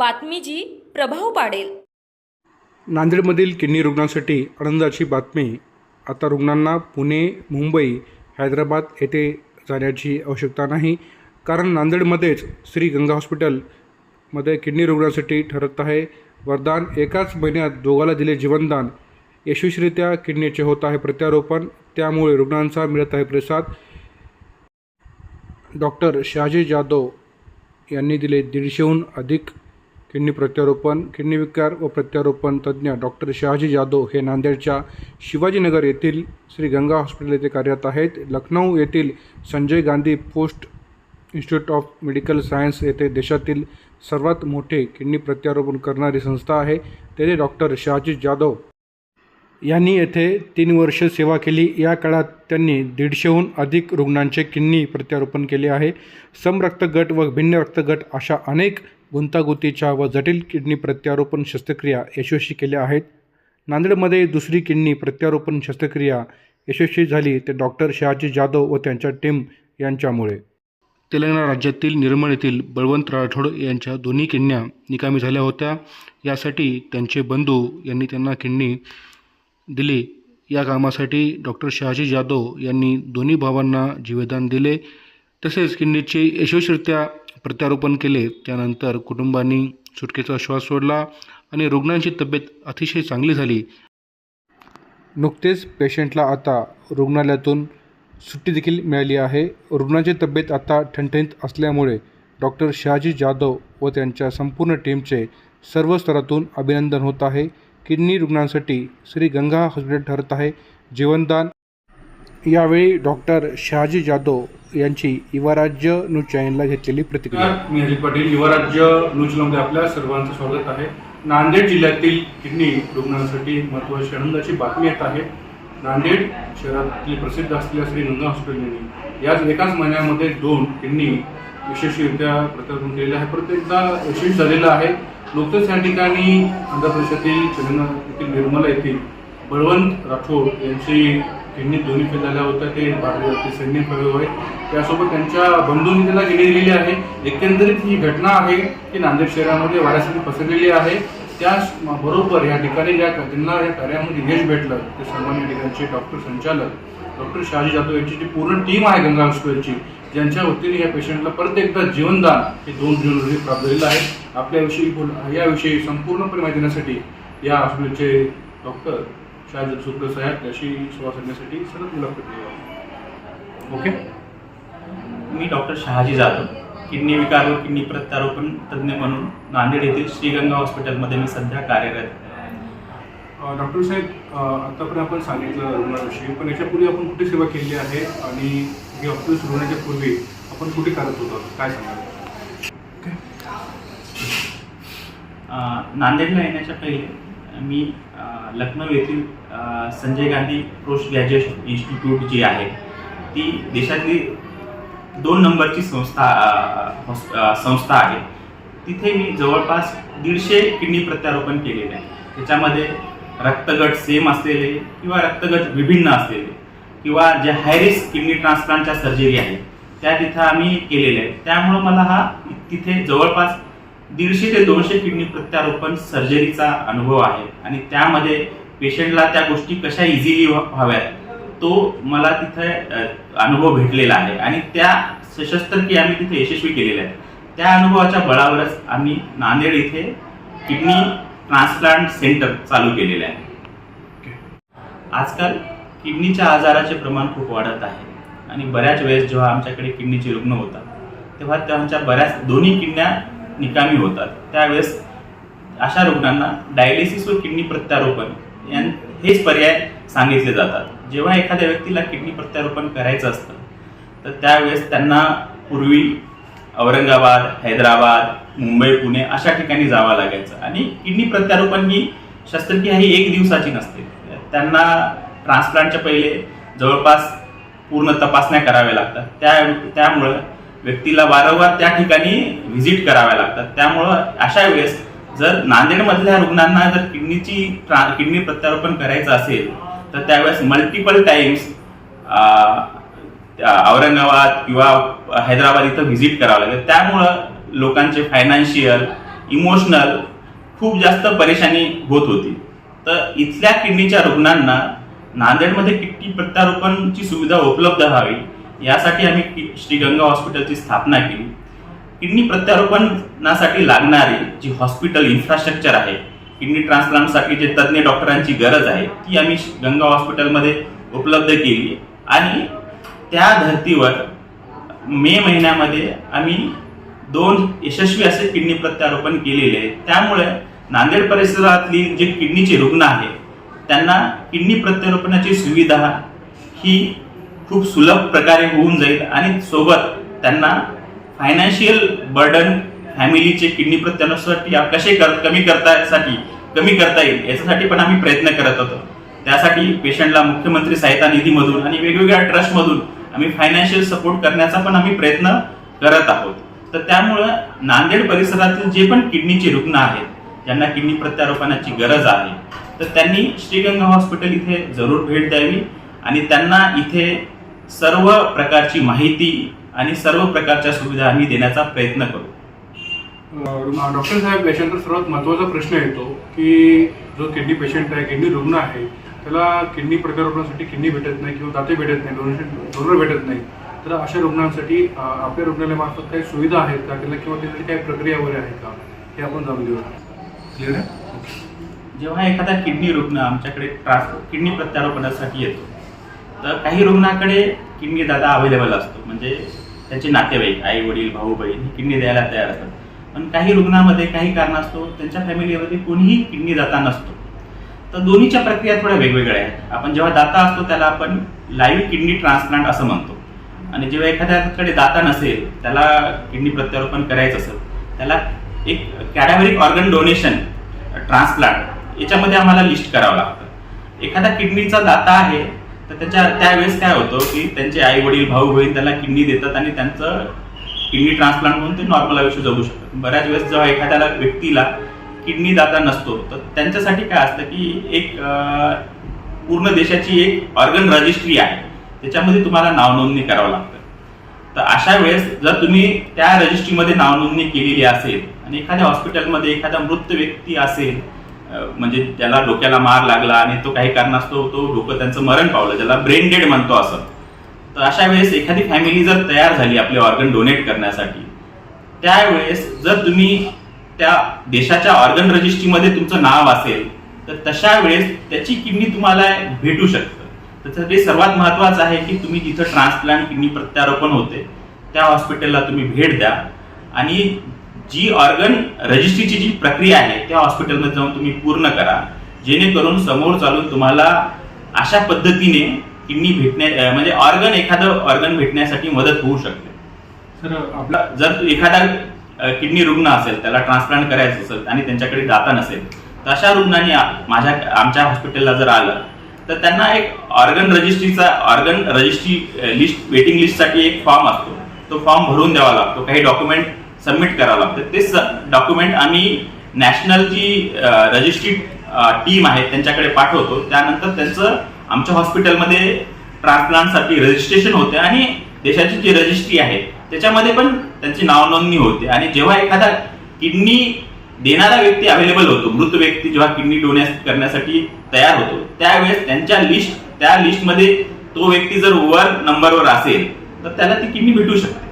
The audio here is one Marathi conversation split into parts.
बातमी जी प्रभाव पाडेल. नांदेडमधील किडनी रुग्णांसाठी आनंदाची बातमी. आता रुग्णांना पुणे मुंबई हैदराबाद येथे जाण्याची आवश्यकता नाही. कारण नांदेडमध्येच श्री गंगा हॉस्पिटलमध्ये किडनी रुग्णांसाठी ठरत आहे. वरदान एकाच महिन्यात दोघाला दिले जीवनदान. यशस्वीरित्या किडनीचे होत आहे प्रत्यारोपण. त्यामुळे रुग्णांचा मिळत आहे प्रतिसाद डॉक्टर शहाजी जाधव यांनी दिले दीडशेहून अधिक किडनी प्रत्यारोपण किडनी विकार व प्रत्यारोपण तज्ज्ञ डॉक्टर शहाजी जाधव हे नांदेडच्या शिवाजीनगर येथील श्री गंगा हॉस्पिटल येथे कार्यरत आहेत. लखनौ येथील Sanjay Gandhi post institute of medical science येथे देशातील सर्वात मोठे किडनी प्रत्यारोपण करणारी संस्था आहे. तेथे डॉक्टर शहाजी जाधव यांनी येथे तीन वर्ष सेवा केली. या काळात त्यांनी दीडशेहून अधिक रुग्णांचे किडनी प्रत्यारोपण केले आहे. समरक्त गट व भिन्न रक्तगट अशा अनेक गुंतागुंतीच्या व जटिल किडनी प्रत्यारोपण शस्त्रक्रिया यशस्वी केल्या आहेत. नांदेडमध्ये दुसरी किडनी प्रत्यारोपण शस्त्रक्रिया यशस्वी झाली. ते डॉक्टर शहाजी जाधव व त्यांच्या टीम यांच्यामुळे. तेलंगणा राज्यातील निर्मळ येथील बळवंत राठोड यांच्या दोन्ही किडण्या निकामी झाल्या होत्या. यासाठी त्यांचे बंधू यांनी त्यांना किडनी दिली. या कामासाठी डॉक्टर शहाजी जाधव यांनी दोन्ही भावांना जीवदान दिले. तसेच किडनीचे यशस्वीरित्या प्रत्यारोपण केले. त्यानंतर कुटुंबांनी सुटकेचा श्वास सोडला आणि रुग्णांची तब्येत अतिशय चांगली झाली. नुकतेच पेशंटला आता रुग्णालयातून सुट्टी देखील मिळाली आहे. रुग्णाची तब्येत आता ठणठणीत असल्यामुळे डॉक्टर शहाजी जाधव व त्यांच्या संपूर्ण टीमचे सर्व स्तरातून अभिनंदन होत आहे. किडनी रुग्णांसाठी श्री गंगा हॉस्पिटल ठरत आहे. जीवनदान. यावेळी डॉक्टर शहाजी जाधव यांची युवाराज्य न्यूज चॅनलला घेतलेली प्रतिक्रिया. मी हरी पाटील युवराज्य न्यूजमध्ये आपल्या सर्वांचं स्वागत आहे. नांदेड जिल्ह्यातील किडनी रुग्णांसाठी महत्त्वाची आनंदाची बातमी येत आहे. नांदेड शहरातील प्रसिद्ध असलेल्या श्री गंगा हॉस्पिटलने याच एकाच महिन्यामध्ये दोन किडनी यशस्वीरित्या प्रत्यारोपण केलेल्या आहे प्रत्येकदा यशस्वी झालेलं आहे. नुकतंच या ठिकाणी आंध्र प्रदेशातील तेलंगणा येथील निर्मला येथील बळवंत राठोड यांची त्यांनी दोन्ही फेल झाल्या होत्या. ते भारतीय सैन्य प्रयोग आहे त्यासोबत त्यांच्या बंधूंनी त्यांना गेली दिलेली आहे. एकंदरीत ही घटना आहे की नांदेड शहरामध्ये वाऱ्यासाठी पसरलेली आहे. त्याच बरोबर या ठिकाणी ज्या त्यांना या कार्यामध्ये यश भेटलं ते सन्मान्य ठिकाणचे डॉक्टर संचालक डॉक्टर शहाजी जाधव यांची जी पूर्ण टीम आहे गंगा हॉस्पिटलची ज्यांच्या वतीने या पेशंटला परत एकदा जीवनदान हे दोन जून रोजी प्राप्त झालेलं आहे आपल्याविषयी बोल याविषयी संपूर्णपणे माहिती देण्यासाठी या हॉस्पिटलचे डॉक्टर शहाजी शुक्ल साहेब याशी सेवा करण्यासाठी सतत मुलाखत ओके? मी डॉक्टर शहाजी जाधव किडनी विकार व किडनी प्रत्यारोपण तज्ज्ञ म्हणून नांदेड येथील श्रीगंगा हॉस्पिटलमध्ये मी सध्या कार्यरत डॉक्टर साहेब आतापर्यंत आपण सांगितलं रुग्णाविषयी पण याच्यापूर्वी आपण कुठे सेवा केली आहे आणि हे हॉस्पिटल सुरू होण्याच्या पूर्वी आपण कुठे करत होतो? काय सांगाल? नांदेडला येण्याच्या पहिले मी लखनौ येथील Sanjay Gandhi post graduation institute जी आहे ती देशातली दोन नंबरची संस्था संस्था आहे. तिथे मी जवळपास दीडशे किडनी प्रत्यारोपण केलेले आहे. त्याच्यामध्ये रक्तगट सेम असलेले किंवा रक्तगट विभिन्न असलेले. किंवा जे हायरिस्क किडनी ट्रान्सप्लांटच्या सर्जरी आहे त्या तिथं आम्ही केलेल्या आहेत. त्यामुळं मला हा तिथे जवळपास दीडशे ते दोनशे किडनी प्रत्यारोपण सर्जरीचा अनुभव आहे. आणि त्यामध्ये पेशंटला त्या गोष्टी कशा इझिली व्हाव्यात तो मला तिथे अनुभव भेटलेला आहे. आणि त्या शस्त्रक्रिया आम्ही तिथे यशस्वी केलेल्या आहेत. त्या अनुभवाच्या बळावरच आम्ही नांदेड इथे किडनी ट्रान्सप्लांट सेंटर चालू केलेलं आहे. आजकाल किडनीच्या आजाराचे प्रमाण खूप वाढत आहे. आणि बऱ्याच वेळेस जेव्हा आमच्याकडे किडनीचे रुग्ण होतात तेव्हा त्यांच्या बऱ्याच दोन्ही किडन्या निकामी होतात. त्यावेळेस अशा रुग्णांना डायलिसिस व किडनी प्रत्यारोपण यां हेच पर्याय सांगितले जातात. जेव्हा एखाद्या व्यक्तीला किडनी प्रत्यारोपण करायचं असतं तर त्यावेळेस त्यांना पूर्वी औरंगाबाद हैदराबाद मुंबई पुणे अशा ठिकाणी जावं लागायचं. आणि किडनी प्रत्यारोपण ही शस्त्रक्रिया ही एक दिवसाची नसते. त्यांना ट्रान्सप्लांटच्या पहिले जवळपास पूर्ण तपासण्या कराव्या लागतात. त्या त्यामुळं व्यक्तीला वारंवार त्या ठिकाणी व्हिजिट कराव्या लागतात. त्यामुळं अशा वेळेस जर नांदेडमधल्या रुग्णांना जर किडनीची ट्रा किडनी प्रत्यारोपण करायचं असेल तर त्यावेळेस मल्टिपल टाइम्स औरंगाबाद किंवा हैदराबाद इथं व्हिजिट करावं लागेल. त्यामुळं लोकांचे फायनान्शियल इमोशनल खूप जास्त परेशानी होत होती. तर इथल्या किडनीच्या रुग्णांना नांदेडमध्ये किडनी प्रत्यारोपणची सुविधा उपलब्ध व्हावी यासाठी आम्ही श्रीगंगा श्री गंगा हॉस्पिटलची स्थापना केली. किडनी प्रत्यारोपणासाठी लागणारी जी हॉस्पिटल इन्फ्रास्ट्रक्चर आहे किडनी ट्रान्सप्लांटसाठी जे तज्ज्ञ डॉक्टरांची गरज आहे ती आम्ही श- गंगा हॉस्पिटलमध्ये उपलब्ध केली. आणि त्या धर्तीवर मे महिन्यामध्ये आम्ही दोन यशस्वी असे किडनी प्रत्यारोपण केलेले आहे त्यामुळे नांदेड परिसरातली जे किडनीचे रुग्ण आहेत त्यांना किडनी प्रत्यारोपणाची सुविधा ही खूप सुलभ प्रकारे होऊन जाईल आणि सोबत त्यांना फायनान्शियल बर्डन फॅमिलीचे किडनी प्रत्यारोपणासाठी कसे कर कमी करतासाठी कमी करता येईल याच्यासाठी पण आम्ही प्रयत्न करत होतो. त्यासाठी पेशंटला मुख्यमंत्री सहायता निधीमधून आणि वेगवेगळ्या ट्रस्टमधून आम्ही फायनान्शियल सपोर्ट करण्याचा पण आम्ही प्रयत्न करत आहोत. तर त्यामुळं नांदेड परिसरातील जे पण किडनीचे रुग्ण आहेत ज्यांना किडनी प्रत्यारोपणाची गरज आहे. तर त्यांनी श्रीगंगा हॉस्पिटल इथे जरूर भेट द्यावी आणि त्यांना इथे सर्व प्रकारची माहिती आणि सर्व प्रकारच्या सुविधा आम्ही देण्याचा प्रयत्न करू. डॉक्टर साहेब याच्यानंतर सर्वात महत्त्वाचा प्रश्न येतो की जो किडनी पेशंट आहे किडनी रुग्ण आहे त्याला किडनी प्रत्यारोपणासाठी किडनी भेटत नाही किंवा दाते भेटत नाही डोनेशन डोनर भेटत नाही. तर अशा रुग्णांसाठी आपल्या रुग्णालयामार्फत काही सुविधा आहेत का? त्याला किंवा त्यासाठी काही प्रक्रिया वगैरे आहे का? हे आपण जाणून घेऊ क्लिअर आहे? जेव्हा एखादा किडनी रुग्ण आमच्याकडे ट्रान्स किडनी प्रत्यारोपणासाठी येतो तर काही रुग्णाकडे किडनी दादा अवेलेबल असतो. म्हणजे त्यांचे नातेवाईक आई वडील भाऊ बहीण किडनी द्यायला तयार असतात. पण काही रुग्णामध्ये काही कारणास्तव त्यांच्या फॅमिलीमध्ये कोणीही किडनी दाता नसतो. तर दोन्हीच्या प्रक्रिया थोड्या वेगवेगळ्या आहेत. आपण जेव्हा दाता असतो त्याला आपण लाईव्ह किडनी ट्रान्सप्लांट असं म्हणतो. आणि जेव्हा एखाद्याकडे दाता नसेल त्याला किडनी प्रत्यारोपण करायचं असेल त्याला एक कॅडावरिक ऑर्गन डोनेशन ट्रान्सप्लांट याच्यामध्ये आम्हाला लिस्ट करावं लागतं. एखादा किडनीचा दाता आहे तर त्याच्या त्यावेळेस काय होतं की त्यांचे आई वडील भाऊ बहीण त्याला किडनी देतात आणि त्यांचं किडनी ट्रान्सप्लांट म्हणून ते नॉर्मल आयुष्य जगू शकतात. बऱ्याच वेळेस जेव्हा एखाद्याला व्यक्तीला किडनी दाता नसतो तर त्यांच्यासाठी काय असतं की एक पूर्ण देशाची एक ऑर्गन रजिस्ट्री आहे. त्याच्यामध्ये तुम्हाला नाव नोंदणी करावं लागतं. तर अशा वेळेस जर तुम्ही त्या रजिस्ट्रीमध्ये नाव नोंदणी केलेली असेल आणि एखाद्या हॉस्पिटलमध्ये एखादा मृत व्यक्ती असेल म्हणजे त्याला डोक्याला मार लागला आणि तो काही कारणास्तव तो डोकं त्यांचं मरण पावलं ज्याला ब्रेन डेड म्हणतो असं. तर अशा वेळेस एखादी फॅमिली जर तयार झाली आपले ऑर्गन डोनेट करण्यासाठी त्यावेळेस जर तुम्ही त्या देशाच्या ऑर्गन रजिस्ट्रीमध्ये तुमचं नाव असेल तर तशा वेळेस त्याची किडनी तुम्हाला भेटू शकतं. त्याच्यासाठी सर्वात महत्वाचं आहे की तुम्ही जिथं ट्रान्सप्लांट किडनी प्रत्यारोपण होते. त्या हॉस्पिटलला तुम्ही भेट द्या. आणि जी ऑर्गन रजिस्ट्रीची जी प्रक्रिया आहे त्या हॉस्पिटलमध्ये जाऊन तुम्ही पूर्ण करा. जेणेकरून समोर चालून तुम्हाला अशा पद्धतीने किडनी भेटण्या म्हणजे ऑर्गन एखादं ऑर्गन भेटण्यासाठी मदत होऊ शकते. सर आपला जर एखादा किडनी रुग्ण असेल त्याला ट्रान्सप्लांट करायचं असेल आणि त्यांच्याकडे दाता नसेल तर अशा रुग्णांनी माझ्या आमच्या हॉस्पिटलला जर आलं तर त्यांना एक ऑर्गन रजिस्ट्रीचा ऑर्गन रजिस्ट्री लिस्ट वेटिंग लिस्टसाठी एक फॉर्म असतो. तो फॉर्म भरून द्यावा लागतो. काही डॉक्युमेंट सबमिट करावं लागतं. ते डॉक्युमेंट आम्ही नॅशनल जी रजिस्ट्री टीम आहे त्यांच्याकडे पाठवतो. त्यानंतर त्यांचं आमच्या हॉस्पिटलमध्ये ट्रान्सप्लांटसाठी रजिस्ट्रेशन होते आणि देशाची जी रजिस्ट्री आहे त्याच्यामध्ये पण त्यांची नावनोंदणी होते. आणि जेव्हा एखादा किडनी देणारा व्यक्ती अवेलेबल होतो मृत व्यक्ती जेव्हा किडनी डोनेट करण्यासाठी तयार होतो त्यावेळेस त्यांच्या लिस्ट त्या लिस्टमध्ये तो व्यक्ती जर वर नंबरवर असेल तर त्याला ती किडनी भेटू शकते.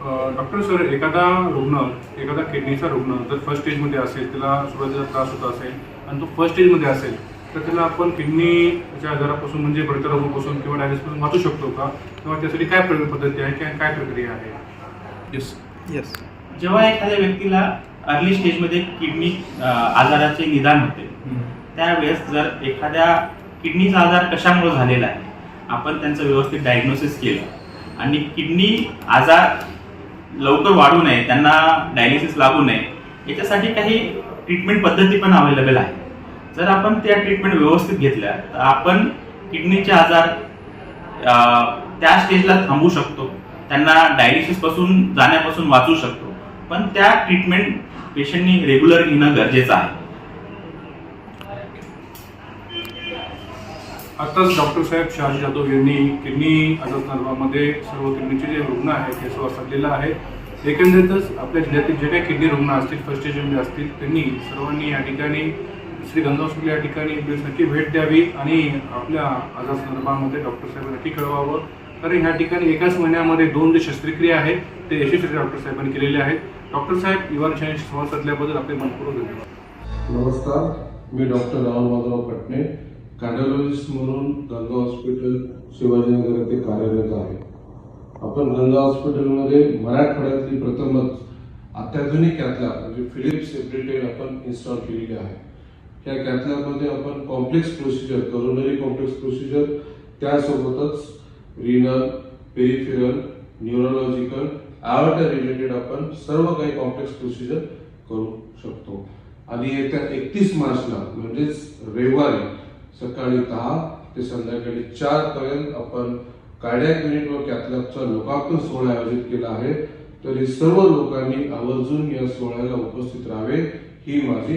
डॉक्टर सर एखादा रुग्ण एखादा किडनीचा रुग्ण जर फर्स्ट स्टेजमध्ये असेल त्याला सुरुवातीला त्रास होत असेल आणि तो फर्स्ट स्टेजमध्ये असेल तर त्याला आपण किडनीच्या आजारापासून म्हणजे प्रत्यारोपणापासून किंवा डायलिसिसपासून वाचू शकतो का? किंवा त्यासाठी काय प्र- पद्धती आहे किंवा काय प्रक्रिया आहे? येस येस जेव्हा एखाद्या व्यक्तीला अर्ली स्टेजमध्ये किडनी आजाराचे निदान होते त्यावेळेस जर एखाद्या किडनीचा आजार कशामुळे झालेला आहे आपण त्यांचं व्यवस्थित डायग्नोसिस केलं. आणि किडनी आजार लवकर वाढू नये त्यांना डायलिसिस लागू नये याच्यासाठी काही ट्रीटमेंट पद्धती पण अवेलेबल आहे जर आपण त्या ट्रीटमेंट व्यवस्थित घेतल्या तर आपण किडनीचे आजार त्या स्टेजला थांबू शकतो. त्यांना डायलिसिसपासून जाण्यापासून वाचू शकतो. पण त्या ट्रीटमेंट पेशंटनी रेग्युलर घेणं गरजेचं आहे. आताच डॉक्टर साहेब शहाजी जाधव यांनी किडनी आजारमध्ये सर्व किडनीचे जे रुग्ण आहेत ते संवाद साधलेला आहे एकंदरीतच आपल्या जिल्ह्यातील जे काही किडनी रुग्ण असतील फर्स्ट स्टेजमध्ये असतील त्यांनी सर्वांनी या ठिकाणी श्री गंगा हॉस्पिटल या ठिकाणी नक्की भेट द्यावी आणि आपल्या आजार संदर्भामध्ये डॉक्टर साहेब नक्की कळवावं कारण ह्या ठिकाणी एकाच महिन्यामध्ये दोन जे शस्त्रक्रिया आहेत ते यशस्वी डॉक्टर साहेबांनी केलेले आहेत. डॉक्टर साहेब युवा संवाद साधल्याबद्दल आपले मनपूर्वक धन्यवाद. नमस्कार. मी डॉक्टर राहुल माधव पटणे कार्डिओलॉजिस्ट म्हणून गंगा हॉस्पिटल शिवाजीनगर येथे कार्यरत आहे. आपण गंगा हॉस्पिटलमध्ये मराठवाड्यातली प्रथमच अत्याधुनिक कॅथलॅब म्हणजे फिलिप्स एप्रिटेड आपण इन्स्टॉल केलेली आहे. या कॅथलॅबमध्ये आपण complex procedure coronary complex procedure त्यासोबतच renal peripheral neurological aorta related आपण सर्व काही कॉम्प्लेक्स प्रोसिजर करू शकतो. आणि येत्या एकतीस मार्चला म्हणजेच रविवारी सकाळी दहा ते संध्याकाळी चार पर्यंत आपण कार्डियाक युनिट व कॅथलॅबचा लोकार्पण सोहळा आयोजित केला आहे. तरी सर्व लोकांनी आवर्जून या सोहळ्याला उपस्थित राहावे ही माझी